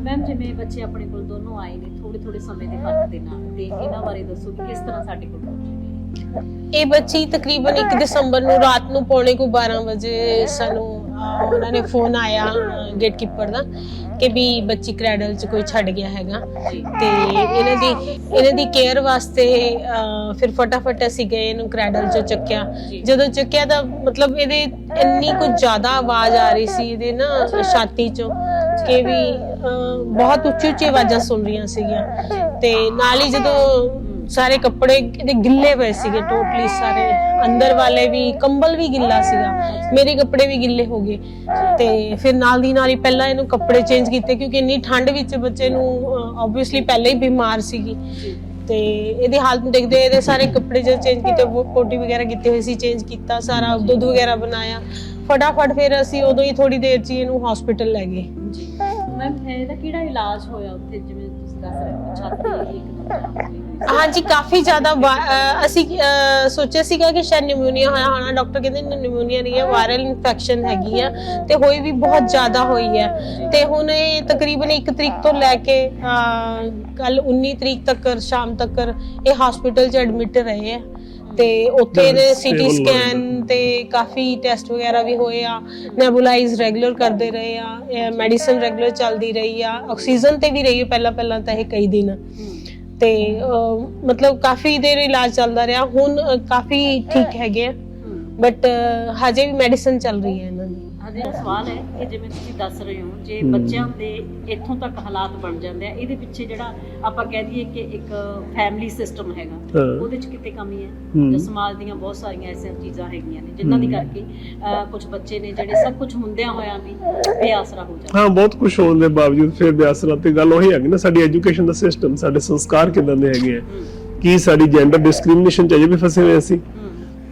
Ma'am ਜਿਵੇਂ ਬੱਚੇ ਆਪਣੇ ਕੋਲ ਦੋਨੋਂ ਆਏ ਨੇ ਥੋੜੇ ਥੋੜੇ ਸਮੇਂ ਦੇ ਫ਼ਰਕ ਦੇ ਨਾਲ ਤੇ ਇਹਨਾਂ ਬਾਰੇ ਦੱਸੋ ਕਿ ਕਿਸ ਤਰ੍ਹਾਂ ਸਾਡੇ ਕੋਲ ਪਹੁੰਚੇ ਨੇ। ਇਹ ਬੱਚੀ ਤਕਰੀਬਨ 1 ਦਸੰਬਰ ਨੂੰ ਰਾਤ ਨੂੰ ਪੌਣੇ ਕੋ 12 ਵਜੇ ਸਾਨੂੰ ਅਹ, ਉਹਨਾਂ ਨੇ ਫੋਨ ਆਇਆ ਗੇਟਕੀਪਰ ਦਾ ਕਿ ਵੀ ਬੱਚੀ ਕ੍ਰੈਡਲ 'ਚ ਕੋਈ ਛੱਡ ਗਿਆ ਹੈਗਾ। ਜੀ। ਤੇ ਇਹਨਾਂ ਦੀ ਇਹਨਾਂ ਦੀ ਕੇਅਰ ਵਾਸਤੇ ਅਹ, ਫਿਰ ਫਟਾਫਟ ਅਸੀਂ ਗਏ ਇਹਨੂੰ ਕ੍ਰੈਡਲ 'ਚੋਂ ਚੱਕਿਆ। ਜੀ। ਜਦੋਂ ਚੱਕਿਆ ਤਾਂ ਮਤਲਬ ਇਹਦੇ ਇੰਨੀ ਕੁ ਜ਼ਿਆਦਾ ਆਵਾਜ਼ ਆ ਰਹੀ ਸੀ ਇਹਦੇ ਨਾ ਛਾਤੀ 'ਚੋਂ। ਕਿ ਵੀ ਬਹੁਤ ਉੱਚੀ ਉੱਚੀ ਆਵਾਜ਼ਾਂ ਸੁਣ ਰਹੀਆਂ ਸੀਗੀਆਂ। ਤੇ ਨਾਲ ਹੀ ਜਦੋਂ ਸਾਰੇ ਕੱਪੜੇ ਇਹਦੇ ਗਿੱਲੇ ਪਏ ਸੀਗੇ ਟੋਟਲੀ ਸਾਰੇ। ਅੰਦਰ ਵਾਲੇ ਵੀ, ਕੰਬਲ ਵੀ ਗਿੱਲਾ ਸੀਗਾ। ਮੇਰੇ ਕੱਪੜੇ ਵੀ ਗਿੱਲੇ ਹੋ ਗਏ। ਤੇ ਫਿਰ ਨਾਲ ਦੀ ਨਾਲ ਹੀ ਪਹਿਲਾਂ ਇਹਨੂੰ ਕੱਪੜੇ ਚੇਂਜ ਕੀਤੇ, ਕਿਉਂਕਿ ਇੰਨੀ ਠੰਡ ਵਿੱਚ ਬੱਚੇ ਨੂੰ ਆਬਵੀਅਸਲੀ ਪਹਿਲਾਂ ਹੀ ਬਿਮਾਰ ਸੀਗੀ। ਤੇ ਇਹਦੀ ਹਾਲਤ ਨੂੰ ਦੇਖਦੇ ਇਹਦੇ ਸਾਰੇ ਕੱਪੜੇ ਜਦੋਂ ਚੇਂਜ ਕੀਤੇ ਉਹ ਕੋਟੀ ਵਗੈਰਾ ਕੀਤੇ ਹੋਏ ਸੀ ਚੇਂਜ ਕੀਤਾ, ਸਾਰਾ ਦੁੱਧ ਵਗੈਰਾ ਬਣਾਇਆ। ਫਟਾਫਟ ਫਿਰ ਅਸੀਂ ਉਦੋਂ ਹੀ ਥੋੜੀ ਦੇਰ 'ਚ ਇਹਨੂੰ ਹਸਪੀਟਲ ਲੈ ਗਏ। ਮੈਮ ਇਹਦਾ ਕਿਹੜਾ ਇਲਾਜ ਹੋਇਆ ਉੱਥੇ? ਜਿਵੇਂ ਤੁਸੀਂ ਦੱਸ ਰਹੇ ਹੋ, ਛਾਤੀ ਇੱਕਦਮ ਜਾਮ ਹੋਈ ਹੋਈ ਹਾਂਜੀ, ਕਾਫੀ ਜ਼ਿਆਦਾ ਵਾ- ਅਹ ਅਸੀਂ, ਅਹ ਸੋਚਿਆ ਸੀਗਾ ਕਿ ਸ਼ਾਇਦ ਨਿਊਮੋਨੀਆ ਹੋਇਆ ਹੋਣਾ ਡਾਕਟਰ ਕਹਿੰਦੇ ਨਿਊਮੋਨੀਆ ਨਹੀਂ ਹੈ ਵਾਇਰਲ ਇਨਫੈਕਸ਼ਨ ਹੈਗੀ ਆ ਤੇ ਹੋਈ ਵੀ ਬਹੁਤ ਜ਼ਿਆਦਾ ਹੋਈ ਹੈ। ਤੇ ਹੁਣ ਇਹ ਤਕਰੀਬਨ 1 ਤਰੀਕ ਤੋਂ ਲੈ ਕੇ ਕੱਲ 19 ਤਰੀਕ ਤੱਕ, ਸ਼ਾਮ ਤੱਕ ਇਹ ਹਸਪੀਟਲ 'ਚ ਐਡਮਿਟ ਰਹੇ ਆ ਤੇ ਉੱਥੇ ਇਹਦੇ ਸੀਟੀ ਸਕੈਨ ਤੇ ਕਾਫੀ ਟੈਸਟ ਵਗੈਰਾ ਵੀ ਹੋਏ ਆ ਨੈਬੂਲਾਈਜ਼ ਰੈਗੂਲਰ ਕਰਦੇ ਰਹੇ ਆ ਮੈਡੀਸਨ ਰੈਗੂਲਰ ਚੱਲਦੀ ਰਹੀ ਆ ਆਕਸੀਜਨ ਤੇ ਵੀ ਰਹੀ ਪਹਿਲਾਂ ਪਹਿਲਾਂ ਤਾਂ ਇਹ ਕਈ ਦਿਨ। ਤੇ ਮਤਲਬ ਕਾਫੀ ਦੇਰ ਇਲਾਜ ਚੱਲਦਾ ਰਿਹਾ ਹੁਣ ਕਾਫੀ ਠੀਕ ਹੈਗੇ ਆ ਬਟ ਹਜੇ ਵੀ ਮੈਡੀਸਨ ਚੱਲ ਰਹੀ ਹੈ ਇਹਨਾਂ ਦੀ। ਸਵਾਲ ਹੈ ਕਿ ਜਿਵੇਂ ਤੁਸੀਂ ਦੱਸ ਰਹੇ ਹੋ ਜੇ ਹਮ। ਬੱਚਿਆਂ ਦੇ ਇੱਥੋਂ ਤੱਕ ਹਾਲਾਤ ਬਣ ਜਾਂਦੇ ਆ ਇਹਦੇ ਪਿੱਛੇ ਜਿਹੜਾ ਆਪਾਂ ਕਹਿ ਦਈਏ ਕਿ ਇੱਕ ਫੈਮਿਲੀ ਸਿਸਟਮ ਹੈਗਾ ਹਾਂ। ਉਹਦੇ 'ਚ ਕਿਤੇ ਕਮੀ ਹੈ ਹਮ। ਜਾਂ ਸਮਾਜ ਦੀਆਂ ਬਹੁਤ ਸਾਰੀਆਂ ਐਸੀਆਂ ਚੀਜ਼ਾਂ ਹੈਗੀਆਂ ਨੇ ਜਿਨ੍ਹਾਂ ਦੀ ਹਮ। ਕਰਕੇ ਕੁਝ ਬੱਚੇ ਨੇ ਜਿਹੜੇ ਸਭ ਕੁਝ ਹੁੰਦਿਆਂ ਹੋਇਆਂ ਵੀ ਬੇਆਸਰਾ ਹੋ ਜਾਂਦੇ ਹਾਂ ਬਹੁਤ ਕੁਝ ਹੋਣ ਦੇ ਬਾਵਜੂਦ ਫਿਰ ਬਿਆਸਰਾ ਤੇ ਗੱਲ ਉਹੀ ਹੈਗੀ ਨਾ ਸਾਡੀ ਐਜੂਕੇਸ਼ਨ ਦਾ ਸਿਸਟਮ ਸਾਡੇ ਸੰਸਕਾਰ ਕਿਦਾਂ ਦੇ ਹੈਗੇ ਆ ਹੂੰ, ਕੀ ਸਾਡੀ ਜੈਂਡਰ ਡਿਸਕ੍ਰਿਮੀਨੇਸ਼ਨ ਚ ਅਜੇ ਵੀ ਫਸੇ ਹੋਏ ਅਸੀਂ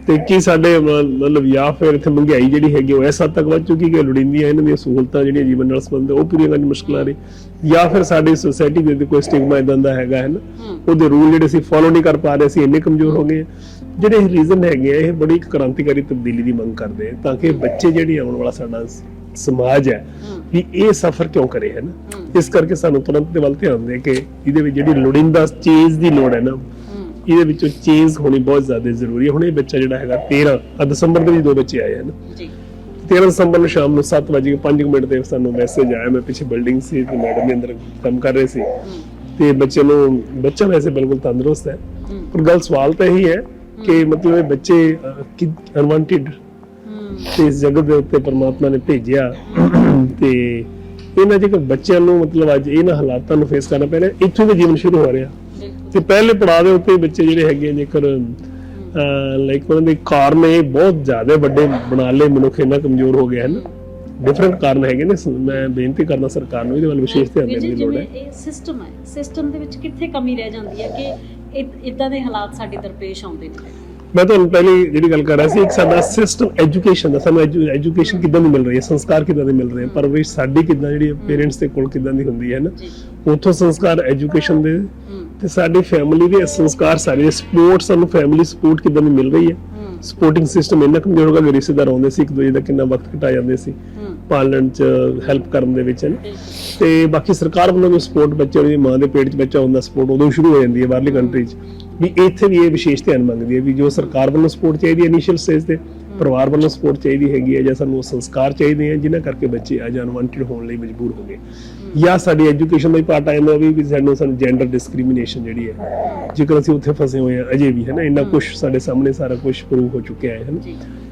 ਤੇ ਕੀ ਸਾਡੇ ਮਤਲਬ ਜਾਂ ਫਿਰ ਇੱਥੇ ਮਹਿੰਗਾਈ ਜਿਹੜੀ ਹੈਗੀ ਉਹ ਇਸ ਹੱਦ ਤੱਕ ਵੱਧ ਚੁੱਕੀ ਕਿ ਲੋੜੀਂਦੀਆਂ ਇਹਨਾਂ ਦੀਆਂ ਸਹੂਲਤਾਂ ਜਿਹੜੀਆਂ ਜੀਵਨ ਨਾਲ ਸੰਬੰਧਿਤ ਉਹ ਪੂਰੀਆਂ ਕਰਨ ਮੁਸ਼ਕਲਾਂ ਰਹੀ ਜਾਂ ਫਿਰ ਸਾਡੀ ਸੋਸਾਇਟੀ ਦੇ ਕੋਈ ਸਟਿਗਮਾ ਇਦਾਂ ਦਾ ਹੈਗਾ ਹੈ ਨਾ ਉਹਦੇ ਰੂਲ ਜਿਹੜੇ ਅਸੀਂ ਫੋਲੋ ਨਹੀਂ ਕਰ ਪਾ ਰਹੇ ਸੀ ਇੰਨੇ ਕਮਜ਼ੋਰ ਹੋ ਗਏ। ਜਿਹੜੇ ਰੀਜ਼ਨ ਹੈਗੇ ਆ ਇਹ ਬੜੀ ਕ੍ਰਾਂਤੀਕਾਰੀ ਤਬਦੀਲੀ ਦੀ ਮੰਗ ਕਰਦੇ ਆ ਤਾਂ ਕਿ ਬੱਚੇ ਜਿਹੜੀ ਆਉਣ ਵਾਲਾ ਸਾਡਾ ਸਮਾਜ ਹੈ ਵੀ ਇਹ ਸਫਰ ਕਿਉਂ ਕਰੇ ਹੈ ਨਾ। ਇਸ ਕਰਕੇ ਸਾਨੂੰ ਤੁਰੰਤ ਦੇ ਵੱਲ ਧਿਆਨ ਦੇ ਕਿ ਇਹਦੇ ਵਿੱਚ ਜਿਹੜੀ ਲੋੜੀਂਦਾ ਚੀਜ਼ ਦੀ ਲੋੜ ਹੈ ਨਾ ਇਹਦੇ ਵਿੱਚੋਂ ਚੇਂਜ ਹੋਣੀ ਬਹੁਤ ਜ਼ਿਆਦਾ ਜ਼ਰੂਰੀ ਹੈ। ਹੁਣ ਇਹ ਬੱਚਾ ਜਿਹੜਾ ਹੈਗਾ 13 ਆ ਦਸੰਬਰ ਦੇ ਵਿੱਚ ਦੋ ਬੱਚੇ ਆਏ ਹਨ। ਜੀ। 13 ਦਸੰਬਰ ਨੂੰ ਸ਼ਾਮ ਨੂੰ 7:05 ਮਿੰਟ ਤੇ ਸਾਨੂੰ ਮੈਸੇਜ ਆਇਆ। ਮੈਂ ਪਿੱਛੇ ਬਿਲਡਿੰਗ ਸੀ ਤੇ ਮੈਡਮ ਦੇ ਅੰਦਰ ਕੰਮ ਕਰ ਰਹੇ ਸੀ। ਤੇ ਬੱਚੇ ਨੂੰ ਬੱਚਾ ਵੈਸੇ ਬਿਲਕੁਲ ਤੰਦਰੁਸਤ ਹੈ। ਪਰ ਗੱਲ ਸਵਾਲ ਤਾਂ ਇਹੀ ਹੈ ਕਿ ਮਤਲਬ ਇਹ ਬੱਚੇ ਅਨਵਾਂਟਿਡ ਤੇ ਇਸ ਜਗਤ ਦੇ ਉੱਤੇ ਪਰਮਾਤਮਾ ਨੇ ਭੇਜਿਆ। ਤੇ ਇਹਨਾਂ ਜਿਹੜੇ ਬੱਚਿਆਂ ਨੂੰ ਮਤਲਬ ਅੱਜ ਇਹਨਾਂ ਹਾਲਾਤਾਂ ਨੂੰ ਫੇਸ ਕਰਨਾ ਪੈ ਰਿਹਾ। ਇੱਥੋਂ ਦਾ ਜੀਵਨ ਸ਼ੁਰੂ ਹੋ ਰਿਹਾ। ਤੇ ਪਹਿਲੇ ਪੜਾਅ ਦੇ ਉੱਤੇ ਬੱਚੇ ਜਿਹੜੇ ਹੈਗੇ ਜੇਕਰ ਲਾਈਕ ਉਹਨਾਂ ਦੇ ਕਾਰਨ ਇਹ ਬਹੁਤ ਜ਼ਿਆਦਾ ਵੱਡੇ ਬਣਾ ਲਏ ਮਨੁੱਖ ਇੰਨਾ ਕਮਜ਼ੋਰ ਹੋ ਗਿਆ ਹੈ ਨਾ। ਡਿਫਰੈਂਟ ਕਾਰਨ ਹੈਗੇ ਨੇ ਮੈਂ ਬੇਨਤੀ ਕਰਨਾ ਸਰਕਾਰ ਨੂੰ ਇਹਦੇ ਵੱਲ ਵਿਸ਼ੇਸ਼ ਧਿਆਨ ਦੇਣ ਦੀ ਲੋੜ ਹੈ। ਇਹ ਸਿਸਟਮ ਹੈ ਸਿਸਟਮ ਦੇ ਵਿੱਚ ਕਿੱਥੇ ਕਮੀ ਰਹਿ ਜਾਂਦੀ ਹੈ ਕਿ ਇਦਾਂ ਦੇ ਹਾਲਾਤ ਸਾਡੇ ਦਰਪੇਸ਼ ਆਉਂਦੇ ਨੇ? ਮੈਂ ਤੁਹਾਨੂੰ ਪਹਿਲੀ ਜਿਹੜੀ ਗੱਲ ਕਰ ਰਿਹਾ ਸੀ ਇੱਕ ਸਾਡਾ ਸਿਸਟਮ ਐਜੂਕੇਸ਼ਨ ਦਾ ਸਾਨੂੰ ਐਜੂਕੇਸ਼ਨ ਕਿੱਦਾਂ ਦੀ ਮਿਲ ਰਹੀ ਹੈ ਸੰਸਕਾਰ ਕਿੱਦਾਂ ਦੇ ਮਿਲ ਰਹੇ ਹਨ ਪਰਵਰਿਸ਼ ਸਾਡੀ ਕਿੱਦਾਂ ਜਿਹੜੀ ਪੇਰੈਂਟਸ ਦੇ ਕੋਲ ਕਿੱਦਾਂ ਦੀ ਹੁੰਦੀ ਹੈ ਨਾ ਉਥੋਂ ਸੰਸਕਾਰ ਐਜੂਕੇਸ਼ਨ ਦੇ ਤੇ ਸਾਡੀ ਫੈਮਿਲੀ ਦੇ ਸੰਸਕਾਰ ਸਾਰੇ ਸਪੋਰਟ ਸਾਨੂੰ ਫੈਮਿਲੀ ਸਪੋਰਟ ਕਿੱਦਾਂ ਦੀ ਮਿਲ ਰਹੀ ਹੈ? ਸਪੋਰਟਿੰਗ ਸਿਸਟਮ ਇੰਨਾ ਕਮਜ਼ੋਰ ਹੋ ਗਿਆ ਕਿ ਰਿਸ਼ਤੇਦਾਰ ਆਉਂਦੇ ਸੀ ਇੱਕ ਦੂਜੇ ਦਾ ਕਿੰਨਾ ਵਕਤ ਘਟਾ ਜਾਂਦੇ ਸੀ ਪਾਲਣ ਚ ਹੈਲਪ ਕਰਨ ਦੇ ਵਿੱਚ। ਤੇ ਬਾਕੀ ਸਰਕਾਰ ਵੱਲੋਂ ਵੀ ਸਪੋਰਟ ਬੱਚੇ ਦੀ ਮਾਂ ਦੇ ਪੇਟ 'ਚ ਬੱਚਾ ਹੁੰਦਾ ਸਪੋਰਟ ਉਦੋਂ ਸ਼ੁਰੂ ਹੋ ਜਾਂਦੀ ਹੈ ਬਾਹਰਲੀ ਕੰਟਰੀ 'ਚ। ਵੀ ਇੱਥੇ ਵੀ ਇਹ ਵਿਸ਼ੇਸ਼ ਧਿਆਨ ਮੰਗਦੀ ਹੈ ਵੀ ਜੋ ਸਰਕਾਰ ਵੱਲੋਂ ਸਪੋਰਟ ਚਾਹੀਦੀ ਹੈ ਇਨੀਸ਼ੀਅਲ ਸਟੇਜ ਤੇ ਪਰਿਵਾਰ ਵੱਲੋਂ ਸਪੋਰਟ ਚਾਹੀਦੀ ਹੈਗੀ ਹੈ ਜਾਂ ਸਾਨੂੰ ਉਹ ਸੰਸਕਾਰ ਚਾਹੀਦੇ ਆ ਜਿਨ੍ਹਾਂ ਕਰਕੇ ਬੱਚੇ ਅੱਜ ਅਨਵਾਂਟਡ ਹੋਣ ਲਈ ਮਜਬੂਰ ਹੋ ਗਏ। ਜਾਂ ਸਾਡੀ ਐਜੂਕੇਸ਼ਨ ਦਾ ਹੀ ਪਾਰਟ ਆਇਆ ਵੀ ਵੀ ਸਾਨੂੰ ਸਾਨੂੰ ਜੈਂਡਰ ਡਿਸਕ੍ਰਿਮੀਨੇਸ਼ਨ ਜਿਹੜੀ ਹੈ ਜੇਕਰ ਅਸੀਂ ਉੱਥੇ ਫਸੇ ਹੋਏ ਆ ਅਜੇ ਵੀ ਹੈ ਨਾ ਇੰਨਾ ਕੁਝ ਸਾਡੇ ਸਾਹਮਣੇ ਸਾਰਾ ਕੁਝ ਪ੍ਰੂਵ ਹੋ ਚੁੱਕਿਆ ਹੈ ਨਾ।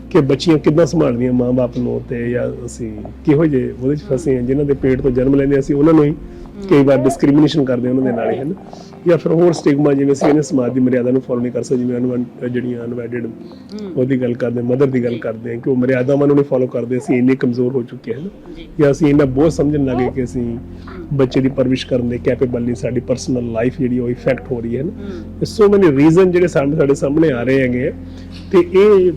ਕਿ ਬੱਚੀਆਂ ਕਿੱਦਾਂ ਸੰਭਾਲਦੀਆਂ ਮਾਂ-ਬਾਪ ਨੂੰ ਤੇ ਜਾਂ ਅਸੀਂ ਕਿਹੋ ਜਿਹੇ ਉਹਦੇ ਚ ਫਸੇ ਹਾਂ ਜਿਨ੍ਹਾਂ ਦੇ ਪੇਟ ਤੋਂ ਜਨਮ ਲੈਂਦੇ ਅਸੀਂ ਉਹਨਾਂ ਨੂੰ ਹੀ ਕਈ ਵਾਰ ਡਿਸਕ੍ਰਿਮੀਨੇਸ਼ਨ ਕਰਦੇ ਉਹਨਾਂ ਦੇ ਨਾਲ ਹੀ ਹਨ ਜਾਂ ਫਿਰ ਹੋਰ ਸਟਿਗਮਾ ਜਿਵੇਂ ਅਸੀਂ ਇਹਨੇ ਸਮਾਜ ਦੀ ਮਰਿਆਦਾ ਨੂੰ ਫੋਲੋ ਨਹੀਂ ਕਰ ਸਕਦੇ ਜਿਵੇਂ ਅਨਵਨ ਜਿਹੜੀਆਂ ਅਨਵੈਡਡ ਉਹਦੀ ਗੱਲ ਕਰਦੇ ਮਦਰ ਦੀ ਗੱਲ ਕਰਦੇ ਹਾਂ ਕਿ ਉਹ ਮਰਿਆਦਾਵਾਂ ਨੂੰ ਨਹੀਂ ਫੋਲੋ ਕਰਦੇ ਅਸੀਂ ਇੰਨੇ ਕਮਜ਼ੋਰ ਹੋ ਚੁੱਕੇ ਹਾਂ ਜੀ ਅਸੀਂ ਇੰਨਾ ਬੋਝ ਸਮਝਣ ਲੱਗੇ ਕਿ ਅਸੀਂ ਬੱਚੇ ਦੀ ਪਰਵਿਸ਼ ਕਰਨ ਦੇ ਕੈਪੇਬਲ ਨਹੀਂ ਸਾਡੀ ਪਰਸਨਲ ਲਾਈਫ ਜਿਹੜੀ ਉਹ ਇਫੈਕਟ ਹੋ ਰਹੀ ਹੈ ਨਾ? ਸੋ ਮੈਨੀ ਰੀਜ਼ਨ ਜਿਹੜੇ ਸਾਡੇ ਸਾਹਮਣੇ ਆ ਰਹੇ ਹੈਗੇ ਤੇ ਇਹ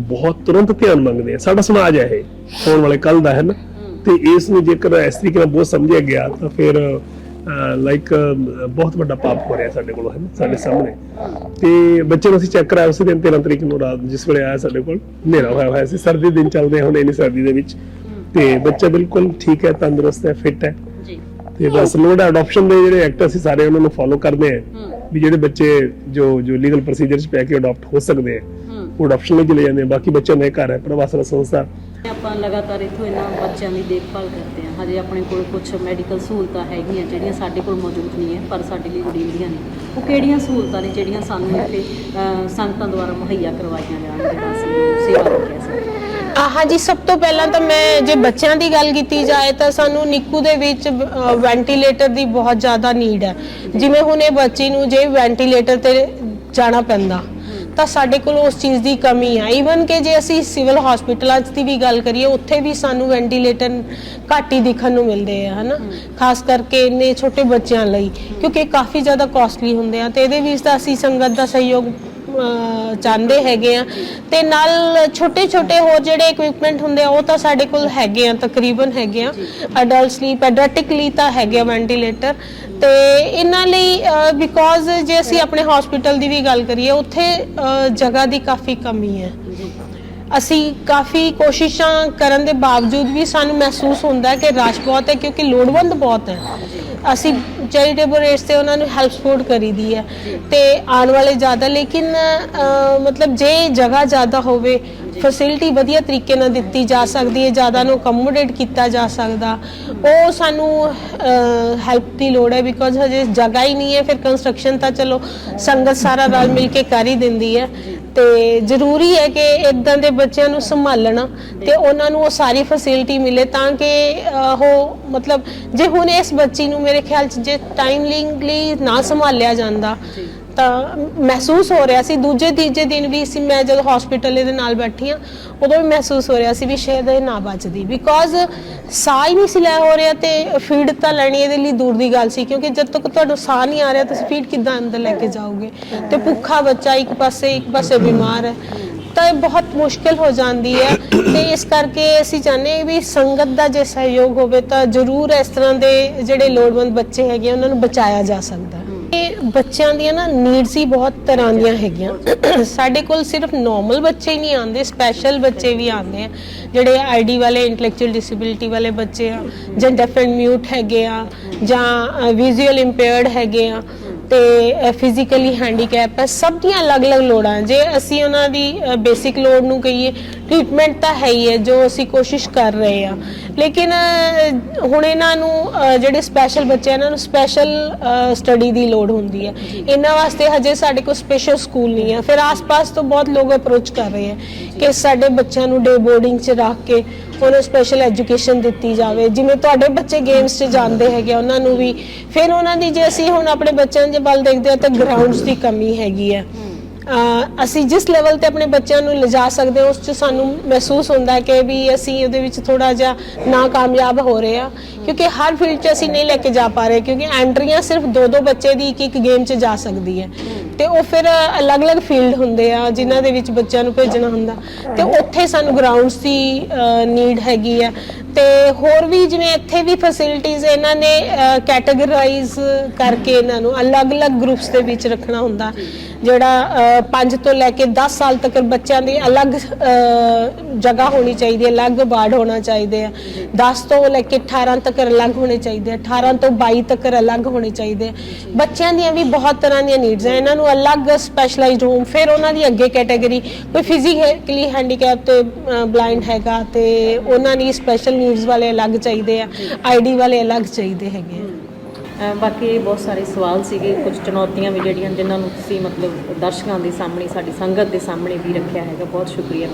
ਬਹੁਤ ਤੁਰੰਤ ਧਿਆਨ ਮੰਗਦੇ ਆ। ਸਾਡਾ ਸਮਾਜ ਹੈ ਇਹ ਹੋਣ ਵਾਲੇ ਕੱਲ ਦਾ ਹੈ ਨਾ? ਤੇ ਇਸ ਨੂੰ ਜੇਕਰ ਇਸ ਤਰੀਕੇ ਨਾਲ ਬਹੁਤ ਸਮਝਿਆ ਗਿਆ ਤਾਂ ਫਿਰ ਲਾਈਕ ਬਹੁਤ ਵੱਡਾ ਪਾਪ ਹੋ ਰਿਹਾ ਸਾਡੇ ਕੋਲ ਹੈ ਸਾਡੇ ਸਾਹਮਣੇ। ਤੇ ਬੱਚੇ ਨੂੰ ਅਸੀਂ ਚੈੱਕ ਕਰਾਇਆ ਉਸੇ ਦਿਨ 13 ਤਰੀਕ ਨੂੰ ਰਾਤ ਜਿਸ ਵੇਲੇ ਆਇਆ ਸਾਡੇ ਕੋਲ ਹਨੇਰਾ ਹੋਇਆ ਹੋਇਆ ਸੀ ਸਰਦੀ ਦਿਨ ਚੱਲਦੇ ਹੁਣ ਇੰਨੀ ਸਰਦੀ ਦੇ ਵਿੱਚ। ਤੇ ਬੱਚਾ ਬਿਲਕੁਲ ਠੀਕ ਹੈ ਤੰਦਰੁਸਤ ਹੈ ਫਿੱਟ ਹੈ। ਜੀ। ਤੇ ਬਸ ਲੋੜ ਅਡਾਪਸ਼ਨ ਦੇ ਜਿਹੜੇ ਐਕਟ ਅਸੀਂ ਸਾਰੇ ਉਹਨਾਂ ਨੂੰ ਫੋਲੋ ਕਰਦੇ ਆ ਵੀ ਜਿਹੜੇ ਬੱਚੇ ਜੋ ਜੋ ਲੀਗਲ ਪ੍ਰੋਸੀਜਰ ਚ ਪੈ ਕੇ ਅਡਾਪਟ ਹੋ ਸਕਦੇ ਆ। ਉਹ ਅਡਾਪਸ਼ਨ ਲਈ ਚਲੇ ਜਾਂਦੇ ਆ ਬਾਕੀ ਦਾ ਇਹ ਘਰ ਹੈ ਪ੍ਰਵਾਸਨ ਸੰਸਥਾ। ਆਪਾਂ ਲਗਾਤਾਰ ਇੱਥੋਂ ਇਹਨਾਂ ਬੱਚਿਆਂ ਦੀ ਦੇਖਭਾਲ ਕਰਦੇ ਹਾਂ। ਹਜੇ ਆਪਣੇ ਕੋਲ ਕੁਝ ਮੈਡੀਕਲ ਸਹੂਲਤਾਂ ਹੈਗੀਆਂ ਜਿਹੜੀਆਂ ਸਾਡੇ ਕੋਲ ਮੌਜੂਦ ਨਹੀਂ ਹੈ ਪਰ ਸਾਡੇ ਲਈ ਲੋੜੀਂਦੀਆਂ ਨੇ। ਉਹ ਕਿਹੜੀਆਂ ਸਹੂਲਤਾਂ ਨੇ ਜਿਹੜੀਆਂ ਸਾਨੂੰ ਇੱਥੇ ਸੰਗਤਾਂ ਦੁਆਰਾ ਮੁਹੱਈਆ ਕਰਵਾਈਆਂ ਜਾਣਗੀਆਂ ਸੇਵਾ ਨੂੰ ਕਹਿ ਸਕਦੇ ਹਾਂ। ਆਹ ਜੀ ਸਭ ਤੋਂ ਪਹਿਲਾਂ ਤਾਂ ਮੈਂ ਜੇ ਬੱਚਿਆਂ ਦੀ ਗੱਲ ਕੀਤੀ ਜਾਏ ਤਾਂ ਸਾਨੂੰ ਨਿੱਕੂ ਦੇ ਵਿੱਚ ਵੈਂਟੀਲੇਟਰ ਦੀ ਬਹੁਤ ਜ਼ਿਆਦਾ ਨੀਡ ਹੈ। ਜਿਵੇਂ ਹੁਣ ਇਹ ਬੱਚੀ ਨੂੰ ਜੇ ਵੈਂਟੀਲੇਟਰ ਤੇ ਜਾਣਾ ਪੈਂਦਾ ਤਾਂ ਸਾਡੇ ਕੋਲ ਉਸ ਚੀਜ਼ ਦੀ ਕਮੀ ਹੈ ਈਵਨ ਕਿ ਜੇ ਅਸੀਂ ਸਿਵਲ ਹਸਪੀਟਲਾਂ 'ਚ ਦੀ ਵੀ ਗੱਲ ਕਰੀਏ ਉੱਥੇ ਵੀ ਸਾਨੂੰ ਵੈਂਟੀਲੇਟਰ ਘੱਟ ਹੀ ਦਿਖਣ ਨੂੰ ਮਿਲਦੇ ਆ ਹਨਾ? ਖਾਸ ਕਰਕੇ ਇੰਨੇ ਛੋਟੇ ਬੱਚਿਆਂ ਲਈ ਕਿਉਂਕਿ ਕਾਫੀ ਜ਼ਿਆਦਾ ਕਾਸਟਲੀ ਹੁੰਦੇ ਆ। ਤੇ ਇਹਦੇ ਵਿੱਚ ਤਾਂ ਅਸੀਂ ਸੰਗਤ ਦਾ ਸਹਿਯੋਗ ਚਾਹੁੰਦੇ ਹੈਗੇ ਆ। ਤੇ ਨਾਲ ਛੋਟੇ ਛੋਟੇ ਹੋਰ ਜਿਹੜੇ ਇਕਵਿਪਮੈਂਟ ਹੁੰਦੇ ਆ ਉਹ ਤਾਂ ਸਾਡੇ ਕੋਲ ਹੈਗੇ ਆ ਤਕਰੀਬਨ ਹੈਗੇ ਆ। ਅਡਲਟਸ ਲਈ ਪੈਡੀਆਟ੍ਰਿਕ ਲਈ ਤਾਂ ਹੈਗੇ ਆ ਵੈਂਟੀਲੇਟਰ ਤੇ ਇਹਨਾਂ ਲਈ ਬਿਕੋਜ਼ ਜੇ ਅਸੀਂ ਆਪਣੇ ਹਸਪੀਟਲ ਦੀ ਵੀ ਗੱਲ ਕਰੀਏ ਉੱਥੇ ਜਗ੍ਹਾ ਦੀ ਕਾਫੀ ਕਮੀ ਹੈ। ਅਸੀਂ ਕਾਫੀ ਕੋਸ਼ਿਸ਼ਾਂ ਕਰਨ ਦੇ ਬਾਵਜੂਦ ਵੀ ਸਾਨੂੰ ਮਹਿਸੂਸ ਹੁੰਦਾ ਹੈ ਕਿ ਰਸ਼ ਬਹੁਤ ਹੈ ਕਿਉਂਕਿ ਲੋੜਵੰਦ ਬਹੁਤ ਹੈ। ਅਸੀਂ ਚੈਰੀਟੇਬਲ ਰੇਟਸ ਤੇ ਉਹਨਾਂ ਨੂੰ ਹੈਲਪ ਸਪੋਰਟ ਕਰੀਦੀ ਹੈ। ਤੇ ਆਉਣ ਵਾਲੇ ਜ਼ਿਆਦਾ ਲੇਕਿਨ ਮਤਲਬ ਜੇ ਜਗ੍ਹਾ ਜ਼ਿਆਦਾ ਹੋਵੇ ਫੈਸਿਲਿਟੀ ਵਧੀਆ ਤਰੀਕੇ ਨਾਲ ਦਿੱਤੀ ਜਾ ਸਕਦੀ ਹੈ ਜ਼ਿਆਦਾ ਨੂੰ ਅਕਮੋਡੇਟ ਕੀਤਾ ਜਾ ਸਕਦਾ ਉਹ ਸਾਨੂੰ ਹੈਲਪ ਦੀ ਲੋੜ ਹੈ ਬਿਕੋਜ਼ ਹਜੇ ਜਗ੍ਹਾ ਹੀ ਨਹੀਂ ਹੈ ਫਿਰ ਕੰਸਟਰਕਸ਼ਨ ਤਾਂ ਚਲੋ ਸੰਗਤ ਸਾਰਾ ਰਲ ਮਿਲ ਕੇ ਕਰ ਹੀ ਦਿੰਦੀ ਹੈ। ਤੇ ਜ਼ਰੂਰੀ ਹੈ ਕਿ ਇਦਾਂ ਦੇ ਬੱਚਿਆਂ ਨੂੰ ਸੰਭਾਲਣਾ ਤੇ ਉਹਨਾਂ ਨੂੰ ਉਹ ਸਾਰੀ ਫੈਸਿਲਿਟੀ ਮਿਲੇ ਤਾਂ ਕਿ ਉਹ ਮਤਲਬ ਜੇ ਹੁਣ ਇਸ ਬੱਚੀ ਨੂੰ ਮੇਰੇ ਖਿਆਲ ਚ ਜੇ ਟਾਈਮਲੀ ਨਾ ਸੰਭਾਲਿਆ ਜਾਂਦਾ ਤਾਂ ਮਹਿਸੂਸ ਹੋ ਰਿਹਾ ਸੀ। ਦੂਜੇ ਤੀਜੇ ਦਿਨ ਵੀ ਸੀ ਮੈਂ ਜਦੋਂ ਹਸਪੀਟਲ ਇਹਦੇ ਨਾਲ ਬੈਠੀ ਆ ਉਦੋਂ ਵੀ ਮਹਿਸੂਸ ਹੋ ਰਿਹਾ ਸੀ ਵੀ ਸ਼ਾਇਦ ਇਹ ਨਾ ਬਚਦੀ ਬਿਕੋਜ਼ ਸਾਹ ਹੀ ਨਹੀਂ ਸੀ ਲੈ ਹੋ ਰਿਹਾ ਤੇ ਫੀਡ ਤਾਂ ਲੈਣੀ ਇਹਦੇ ਲਈ ਦੂਰ ਦੀ ਗੱਲ ਸੀ ਕਿਉਂਕਿ ਜਦ ਤੱਕ ਤੁਹਾਨੂੰ ਸਾਹ ਨਹੀਂ ਆ ਰਿਹਾ ਤੁਸੀਂ ਫੀਡ ਕਿੱਦਾਂ ਅੰਦਰ ਲੈ ਕੇ ਜਾਓਗੇ? ਤੇ ਭੁੱਖਾ ਬੱਚਾ ਇੱਕ ਪਾਸੇ ਇੱਕ ਪਾਸੇ ਬਿਮਾਰ ਹੈ ਤਾਂ ਇਹ ਬਹੁਤ ਮੁਸ਼ਕਿਲ ਹੋ ਜਾਂਦੀ ਹੈ। ਤੇ ਇਸ ਕਰਕੇ ਅਸੀਂ ਚਾਹੁੰਦੇ ਵੀ ਸੰਗਤ ਦਾ ਜੇ ਸਹਿਯੋਗ ਹੋਵੇ ਤਾਂ ਜ਼ਰੂਰ ਇਸ ਤਰ੍ਹਾਂ ਦੇ ਜਿਹੜੇ ਲੋੜਵੰਦ ਬੱਚੇ ਹੈਗੇ ਆ, ਉਹਨਾਂ ਨੂੰ ਬਚਾਇਆ ਜਾ ਸਕਦਾ ਇਹ ਬੱਚਿਆਂ ਦੀਆਂ ਨਾ ਨੀਡਸ ਹੀ ਬਹੁਤ ਤਰ੍ਹਾਂ ਦੀਆਂ ਹੈਗੀਆਂ। ਸਾਡੇ ਕੋਲ ਸਿਰਫ ਨਾਰਮਲ ਬੱਚੇ ਹੀ ਨਹੀਂ ਆਉਂਦੇ ਸਪੈਸ਼ਲ ਬੱਚੇ ਵੀ ਆਉਂਦੇ ਆ, ਜਿਹੜੇ ਆਈਡੀ ਵਾਲੇ ਇੰਟੈਲੈਕਚੁਅਲ ਡਿਸੇਬਿਲਿਟੀ ਵਾਲੇ ਬੱਚੇ ਆ, ਜਾਂ ਡੈਫ ਐਂਡ ਮਿਊਟ ਹੈਗੇ ਆ, ਜਾਂ ਵਿਜ਼ੂਅਲ ਇੰਪੇਅਰਡ ਹੈਗੇ ਆ। ਤੇ ਫਿਜ਼ੀਕਲੀ ਹੈਂਡੀਕੈਪ ਹੈ ਸਭ ਦੀਆਂ ਅਲੱਗ-ਅਲੱਗ ਲੋੜਾਂ। ਜੇ ਅਸੀਂ ਉਹਨਾਂ ਦੀ ਬੇਸਿਕ ਲੋੜ ਨੂੰ ਕਹੀਏ ਟ੍ਰੀਟਮੈਂਟ ਤਾਂ ਹੈ ਹੀ ਹੈ ਜੋ ਅਸੀਂ ਕੋਸ਼ਿਸ਼ ਕਰ ਰਹੇ ਆ ਲੇਕਿਨ ਹੁਣ ਇਹਨਾਂ ਨੂੰ ਜਿਹੜੇ ਸਪੈਸ਼ਲ ਬੱਚੇ ਇਹਨਾਂ ਨੂੰ ਸਪੈਸ਼ਲ ਸਟੱਡੀ ਦੀ ਲੋੜ ਹੁੰਦੀ ਹੈ। ਇਹਨਾਂ ਵਾਸਤੇ ਹਜੇ ਸਾਡੇ ਕੋਲ ਸਪੈਸ਼ਲ ਸਕੂਲ ਨਹੀਂ ਹੈ। ਫਿਰ ਆਸ-ਪਾਸ ਤੋਂ ਬਹੁਤ ਲੋਕ ਅਪਰੋਚ ਕਰ ਰਹੇ ਆ ਕਿ ਸਾਡੇ ਬੱਚਿਆਂ ਨੂੰ ਡੇ ਬੋਰਡਿੰਗ 'ਚ ਰੱਖ ਕੇ ਉਹਨਾਂ ਸਪੈਸ਼ਲ ਐਜੂਕੇਸ਼ਨ ਦਿੱਤੀ ਜਾਵੇ। ਜਿਵੇਂ ਤੁਹਾਡੇ ਬੱਚੇ ਗੇਮਸ 'ਚ ਜਾਂਦੇ ਹੈਗੇ ਉਹਨਾਂ ਨੂੰ ਵੀ। ਫਿਰ ਉਹਨਾਂ ਦੀ ਜੇ ਅਸੀਂ ਹੁਣ ਆਪਣੇ ਬੱਚਿਆਂ ਦੇ ਵੱਲ ਦੇਖਦੇ ਹਾਂ ਤਾਂ ਗਰਾਊਂਡਸ ਦੀ ਕਮੀ ਹੈਗੀ ਹੈ। ਅਸੀਂ ਜਿਸ ਲੈਵਲ ਤੇ ਆਪਣੇ ਬੱਚਿਆਂ ਨੂੰ ਲਿਜਾ ਸਕਦੇ ਹਾਂ, ਉਸ 'ਚ ਸਾਨੂੰ ਮਹਿਸੂਸ ਹੁੰਦਾ ਕਿ ਵੀ ਅਸੀਂ ਉਹਦੇ ਵਿੱਚ ਥੋੜਾ ਜਿਹਾ ਨਾਕਾਮਯਾਬ ਹੋ ਰਹੇ ਆ ਕਿਉਂਕਿ ਹਰ ਫੀਲਡ 'ਚ ਅਸੀਂ ਨਹੀਂ ਲੈ ਕੇ ਜਾ ਪਾ ਰਹੇ, ਕਿਉਂਕਿ ਐਂਟਰੀਆਂ ਸਿਰਫ ਦੋ ਦੋ ਬੱਚੇ ਦੀ ਇੱਕ ਇੱਕ ਗੇਮ 'ਚ ਜਾ ਸਕਦੀ ਹੈ। ਤੇ ਉਹ ਫਿਰ ਅਲੱਗ-ਅਲੱਗ ਫੀਲਡ ਹੁੰਦੇ ਆ ਜਿਨ੍ਹਾਂ ਦੇ ਵਿੱਚ ਬੱਚਿਆਂ ਨੂੰ ਭੇਜਣਾ ਹੁੰਦਾ। ਤੇ ਉੱਥੇ ਸਾਨੂੰ ਗਰਾਊਂਡਸ ਦੀ ਨੀਡ ਹੈਗੀ ਆ। ਤੇ ਹੋਰ ਵੀ ਜਿਵੇਂ ਇੱਥੇ ਵੀ ਫੈਸਿਲਿਟੀਆਂ ਇਹਨਾਂ ਨੇ ਕੈਟਾਗਰਾਈਜ਼ ਕਰਕੇ ਇਹਨਾਂ ਨੂੰ ਅਲੱਗ-ਅਲੱਗ ਗਰੁੱਪਸ ਦੇ ਵਿੱਚ ਰੱਖਣਾ ਹੁੰਦਾ। ਜਿਹੜਾ 5 ਤੋਂ ਲੈ ਕੇ 10 ਸਾਲ ਤੱਕ ਬੱਚਿਆਂ ਦੀ ਅਲੱਗ ਜਗ੍ਹਾ ਹੋਣੀ ਚਾਹੀਦੀ ਹੈ, ਅਲੱਗ ਵਾਰਡ ਹੋਣਾ ਚਾਹੀਦੇ ਆ। 10 ਤੋਂ ਲੈ ਕੇ 18 ਤੱਕ ਅਲੱਗ ਹੋਣੇ ਚਾਹੀਦੇ ਆ 18 ਤੋਂ 22 ਤੱਕ ਅਲੱਗ ਹੋਣੇ ਚਾਹੀਦੇ ਆ। ਬੱਚਿਆਂ ਦੀਆਂ ਵੀ ਬਹੁਤ ਤਰ੍ਹਾਂ ਦੀਆਂ ਨੀਡਸ ਆ, ਇਹਨਾਂ ਨੂੰ ਅਲੱਗ ਸਪੈਸ਼ਲਾਈਜ਼ਡ ਹੋਮ ਫਿਰ ਉਹਨਾਂ ਦੀ ਅੱਗੇ ਕੈਟਾਗਰੀ ਕੋਈ ਫਿਜ਼ੀਕਲੀ ਹੈਂਡੀਕੈਪ ਤੇ ਬਲਾਈਂਡ ਹੈਗਾ ਤੇ ਉਹਨਾਂ ਦੀ ਸਪੈਸ਼ਲ ਨੀਡਸ ਵਾਲੇ ਅਲੱਗ ਚਾਹੀਦੇ ਆ ਆਈਡੀ ਵਾਲੇ ਅਲੱਗ ਚਾਹੀਦੇ ਹੈਗੇ ਆ। ਬਾਕੀ ਇਹ ਬਹੁਤ ਸਾਰੇ ਸਵਾਲ ਸੀਗੇ ਕੁਝ ਚੁਣੌਤੀਆਂ ਵੀ ਜਿਹੜੀਆਂ ਜਿਨ੍ਹਾਂ ਨੂੰ ਤੁਸੀਂ ਮਤਲਬ ਦਰਸ਼ਕਾਂ ਦੇ ਸਾਹਮਣੇ, ਸਾਡੀ ਸੰਗਤ ਦੇ ਸਾਹਮਣੇ ਵੀ ਰੱਖਿਆ ਹੈਗਾ। ਬਹੁਤ ਸ਼ੁਕਰੀਆ।